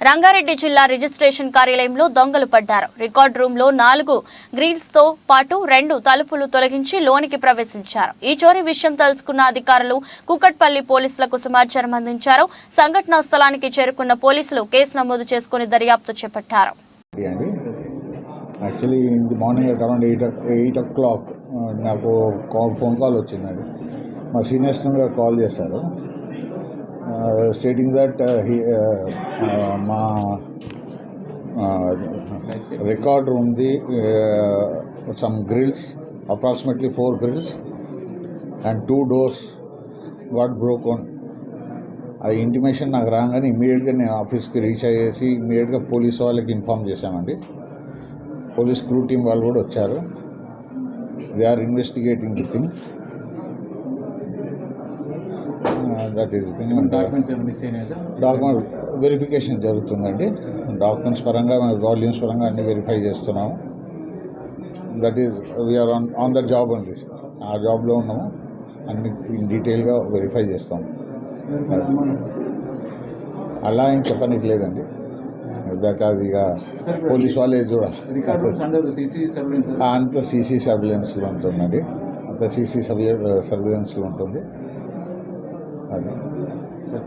రంగారెడ్డి జిల్లా రిజిస్ట్రేషన్ కార్యాలయంలో దొంగలు పడ్డారు. రికార్డ్ రూమ్లో నాలుగు గ్రిల్స్తో పాటు రెండు తలుపులు తొలగించి లోనికి ప్రవేశించారు. ఈ చోరీ విషయం తెలుసుకున్న అధికారులు కుకట్పల్లి పోలీసులకు సమాచారం అందించారు. సంఘటనా స్థలానికి చేరుకున్న పోలీసులు కేసు నమోదు చేసుకుని దర్యాప్తు చేపట్టారు. అండి. Actually morning at around eight eight o'clock నాకు కాల్ ఫోన్ కాల్ వచ్చిందండి. మా సీనియర్స్ కాల్ చేశారు. స్టేటింగ్ దట్ హీ మా రికార్డ్ ఉంది some grills approximately four grills and two doors what broken ఆ ఇంటిమేషన్ నాకు రాగానే ఇమీడియట్గా నేను ఆఫీస్కి రీచ్ అయ్యేసి ఇమీడియట్గా పోలీస్ వాళ్ళకి ఇన్ఫామ్ చేశామండి. పోలీస్ క్రూ టీం వాళ్ళు కూడా వచ్చారు. They are investigating the thing that is document verification జరుగుతుందండి. డాక్యుమెంట్స్ పరంగా వాల్యూమ్స్ పరంగా అన్ని వెరిఫై చేస్తున్నాము. That is we're on on the job అండి ఆ జాబ్లో ఉన్నాము. అన్ని డీటెయిల్గా వెరిఫై చేస్తాము అలా ఏం చెప్పడానికి లేదండి. దట్ అది ఇక పోలీస్ వాళ్ళే చూడాలి. అంత సీసీ సర్విలెన్స్లో ఉంటుందండి. అంత సీసీ సర్విలెన్స్లో ఉంటుంది. అది సార్